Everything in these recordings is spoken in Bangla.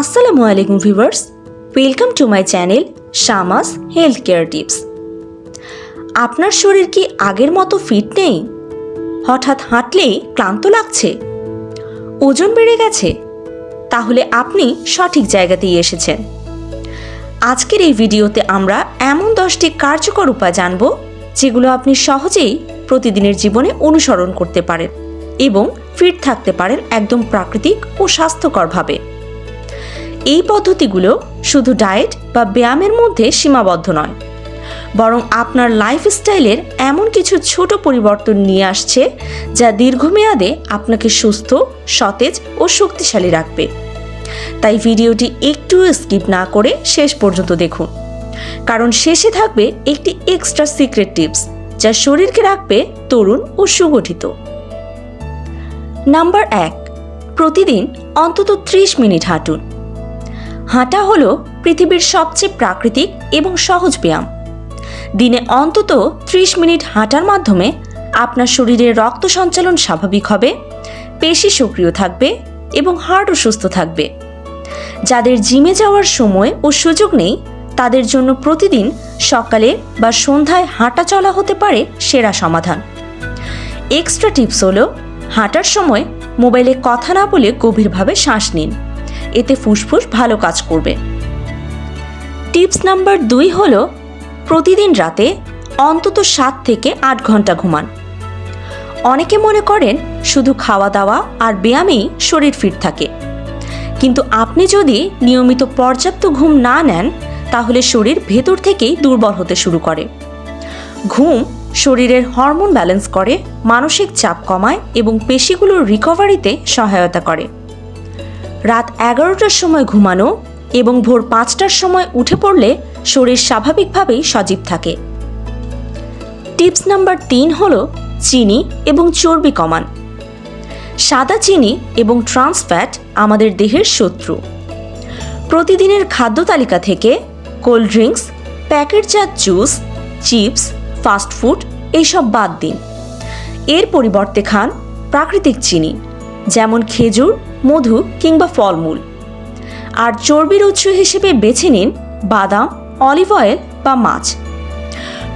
আসসালামু আলাইকুম viewers, welcome to my channel Shama's health care tips. আপনার শরীর কি আগের মতো ফিট নেই? হঠাৎ হাঁটলেই ক্লান্ত লাগছে? ওজন বেড়ে গেছে? তাহলে আপনি সঠিক জায়গাতেই এসেছেন। আজকের এই ভিডিওতে আমরা এমন দশটি কার্যকর উপায় জানব, যেগুলো আপনি সহজেই প্রতিদিনের জীবনে অনুসরণ করতে পারেন এবং ফিট থাকতে পারেন একদম প্রাকৃতিক ও স্বাস্থ্যকরভাবে। এই পদ্ধতিগুলো শুধু ডায়েট বা ব্যায়ামের মধ্যে সীমাবদ্ধ নয়, বরং আপনার লাইফস্টাইলের এমন কিছু ছোট পরিবর্তন নিয়ে আসছে যা দীর্ঘমেয়াদে আপনাকে সুস্থ, সতেজ ও শক্তিশালী রাখবে। তাই ভিডিওটি একটু স্কিপ না করে শেষ পর্যন্ত দেখুন, কারণ শেষে থাকবে একটি এক্সট্রা সিক্রেট টিপস যা শরীরকে রাখবে তরুণ ও সুগঠিত। নাম্বার এক, প্রতিদিন অন্তত ত্রিশ মিনিট হাঁটুন। হাঁটা হলো পৃথিবীর সবচেয়ে প্রাকৃতিক এবং সহজ ব্যায়াম। দিনে অন্তত ত্রিশ মিনিট হাঁটার মাধ্যমে আপনার শরীরে রক্ত সঞ্চালন স্বাভাবিক হবে, পেশি সক্রিয় থাকবে এবং হার্টও সুস্থ থাকবে। যাদের জিমে যাওয়ার সময় ও সুযোগ নেই, তাদের জন্য প্রতিদিন সকালে বা সন্ধ্যায় হাঁটা চলা হতে পারে সেরা সমাধান। এক্সট্রা টিপস হলো, হাঁটার সময় মোবাইলে কথা না বলে গভীরভাবে শ্বাস নিন। এতে ফুসফুস ভালো কাজ করবে। টিপস নাম্বার দুই হল, প্রতিদিন রাতে অন্তত সাত থেকে আট ঘণ্টা ঘুমান। অনেকে মনে করেন শুধু খাওয়া দাওয়া আর ব্যায়ামেই শরীর ফিট থাকে। কিন্তু আপনি যদি নিয়মিত পর্যাপ্ত ঘুম না নেন, তাহলে শরীর ভেতর থেকেই দুর্বল হতে শুরু করে। ঘুম শরীরের হরমোন ব্যালেন্স করে, মানসিক চাপ কমায় এবং পেশিগুলোর রিকভারিতে সহায়তা করে। রাত এগারোটার সময় ঘুমানো এবং ভোর পাঁচটার সময় উঠে পড়লে শরীর স্বাভাবিকভাবেই সজীব থাকে। টিপস নাম্বার তিন হল চিনি এবং চর্বি কমান। সাদা চিনি এবং ট্রান্স ফ্যাট আমাদের দেহের শত্রু। প্রতিদিনের খাদ্য তালিকা থেকে কোল্ড ড্রিঙ্কস, প্যাকেটজাত জুস, চিপস ফাস্টফুড এইসব বাদ দিন। এর পরিবর্তে খান প্রাকৃতিক চিনি। যেমন খেজুর, মধু কিংবা ফলমূল। আর চর্বির উৎস হিসেবে বেছে নিন বাদাম, অলিভ অয়েল বা মাছ।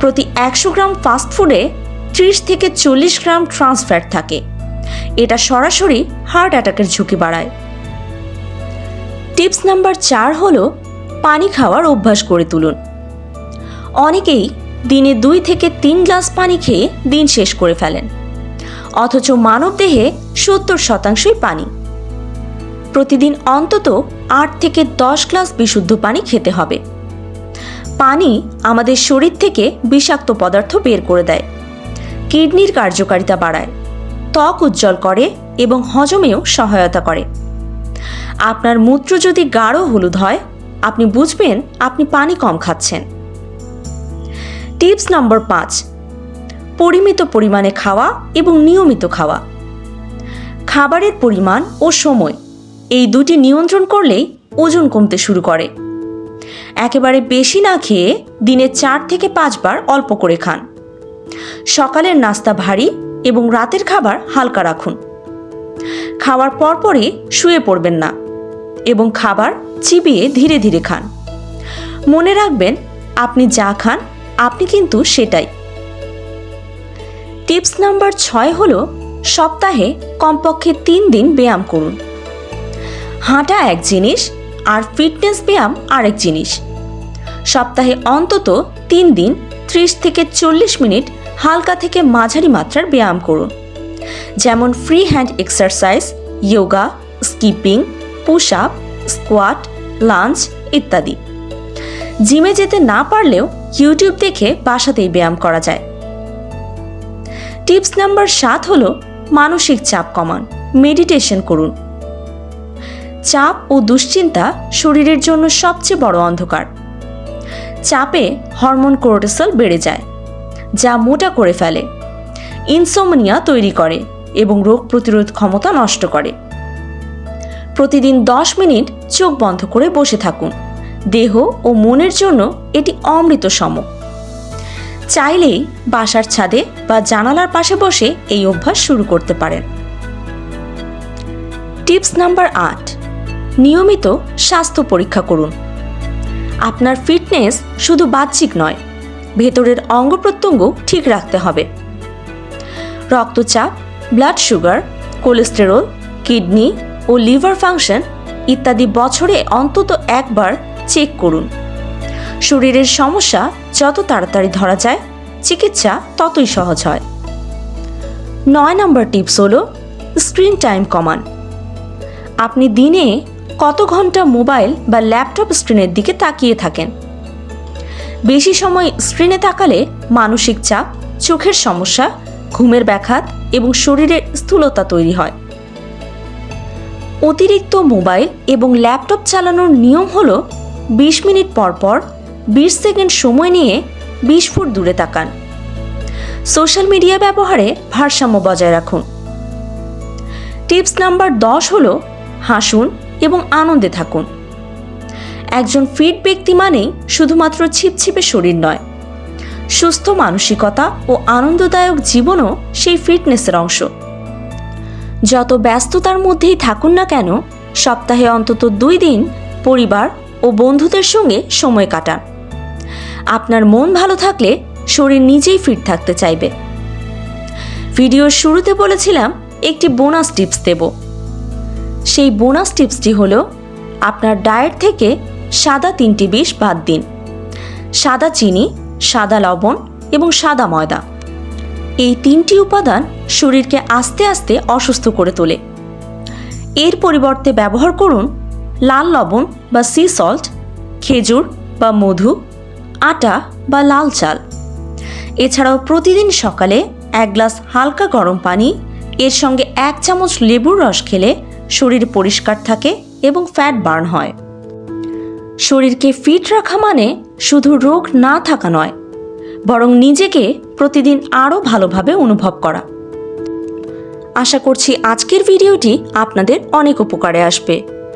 প্রতি একশো গ্রাম ফাস্টফুডে ত্রিশ থেকে চল্লিশ গ্রাম ট্রান্সফ্যাট থাকে। এটা সরাসরি হার্ট অ্যাটাকের ঝুঁকি বাড়ায়। টিপস নাম্বার চার হল পানি খাওয়ার অভ্যাস করে তুলুন। অনেকেই দিনে দুই থেকে তিন গ্লাস পানি খেয়ে দিন শেষ করে ফেলেন। অথচ মানবদেহে সত্তর শতাংশই পানি। প্রতিদিন অন্তত আট থেকে দশ গ্লাস বিশুদ্ধ পানি খেতে হবে। পানি আমাদের শরীর থেকে বিষাক্ত পদার্থ বের করে দেয়। কিডনির কার্যকারিতা বাড়ায়, ত্বক উজ্জ্বল করে এবং হজমেও সহায়তা করে। আপনার মূত্র যদি গাঢ় হলুদ হয়, আপনি বুঝবেন আপনি পানি কম খাচ্ছেন। টিপস নম্বর পাঁচ পরিমিত পরিমাণে খাওয়া এবং নিয়মিত খাওয়া। খাবারের পরিমাণ ও সময়, এই দুটি নিয়ন্ত্রণ করলেই ওজন কমতে শুরু করে। একেবারে বেশি না খেয়ে দিনে চার থেকে পাঁচবার অল্প করে খান। সকালের নাস্তা ভারী এবং রাতের খাবার হালকা রাখুন। খাওয়ার পরপরই শুয়ে পড়বেন না এবং খাবার চিবিয়ে ধীরে ধীরে খান। মনে রাখবেন, আপনি যা খান, আপনি কিন্তু সেটাই। টিপস নাম্বার ছয় হল সপ্তাহে কমপক্ষে তিন দিন ব্যায়াম করুন। হাঁটা এক জিনিস আর ফিটনেস ব্যায়াম আরেক জিনিস। সপ্তাহে অন্তত তিন দিন ত্রিশ থেকে চল্লিশ মিনিট হালকা থেকে মাঝারি মাত্রার ব্যায়াম করুন। যেমন free hand exercise yoga skipping push up squat lunge ইত্যাদি জিমে যেতে না পারলেও ইউটিউব দেখে বাসাতেই ব্যায়াম করা যায়। টিপস নাম্বার সাত হলো মানসিক চাপ কমান। মেডিটেশন করুন। চাপ ও দুশ্চিন্তা শরীরের জন্য সবচেয়ে বড় অন্ধকার। চাপে হরমোন কোর্টিসল বেড়ে যায়, যা মোটা করে ফেলে, ইনসোমনিয়া তৈরি করে এবং রোগ প্রতিরোধ ক্ষমতা নষ্ট করে। প্রতিদিন দশ মিনিট চোখ বন্ধ করে বসে থাকুন। দেহ ও মনের জন্য এটি অমৃত সম চাইলেই বাসার ছাদে বা জানালার পাশে বসে এই অভ্যাস শুরু করতে পারেন। টিপস নাম্বার আট, নিয়মিত স্বাস্থ্য পরীক্ষা করুন। আপনার ফিটনেস শুধু বাহ্যিক নয়, ভেতরের অঙ্গ প্রত্যঙ্গ ঠিক রাখতে হবে। রক্তচাপ ব্লাড সুগার কোলেস্টেরল কিডনি ও লিভার ফাংশন ইত্যাদি বছরে অন্তত একবার চেক করুন। শরীরের সমস্যা যত তাড়াতাড়ি ধরা যায়, চিকিৎসা ততই সহজ হয়। নয় নম্বর টিপস হলো, স্ক্রিন টাইম কমান। আপনি দিনে কত ঘণ্টা মোবাইল বা ল্যাপটপ স্ক্রিনের দিকে তাকিয়ে থাকেন? বেশি সময় স্ক্রিনে তাকালে মানসিক চাপ, চোখের সমস্যা, ঘুমের ব্যাঘাত এবং শরীরের স্থূলতা তৈরি হয়। অতিরিক্ত মোবাইল এবং ল্যাপটপ চালানোর নিয়ম হল, বিশ মিনিট পর পর বিশ সেকেন্ড সময় নিয়ে বিশ ফুট দূরে তাকান। সোশ্যাল মিডিয়া ব্যবহারে ভারসাম্য বজায় রাখুন। টিপস নাম্বার দশ হলো, হাসুন এবং আনন্দে থাকুন। একজন ফিট ব্যক্তি মানেই শুধুমাত্র ছিপছিপে শরীর নয়। সুস্থ মানসিকতা ও আনন্দদায়ক জীবনও সেই ফিটনেসের অংশ। যত ব্যস্ততার মধ্যেই থাকুন না কেন, সপ্তাহে অন্তত দুই দিন পরিবার ও বন্ধুদের সঙ্গে সময় কাটান। আপনার মন ভালো থাকলে শরীর নিজেই ফিট থাকতে চাইবে। ভিডিওর শুরুতে বলেছিলাম একটি বোনাস টিপস দেব। সেই বোনাস টিপসটি হল আপনার ডায়েট থেকে সাদা তিনটি বিষ বাদ দিন। সাদা চিনি, সাদা লবণ এবং সাদা ময়দা। এই তিনটি উপাদান শরীরকে আস্তে আস্তে অসুস্থ করে তোলে। এর পরিবর্তে ব্যবহার করুন লাল লবণ বা সি সল্ট খেজুর বা মধু, আটা বা লাল চাল। এছাড়াও প্রতিদিন সকালে এক গ্লাস হালকা গরম পানি, এর সঙ্গে এক চামচ লেবুর রস খেলে শরীর পরিষ্কার থাকে এবং ফ্যাট বার্ন হয়। শরীরকে ফিট রাখা মানে শুধু রোগ না থাকা নয়, বরং নিজেকে প্রতিদিন আরও ভালোভাবে অনুভব করা। আশা করছি আজকের ভিডিওটি আপনাদের অনেক উপকারে আসবে।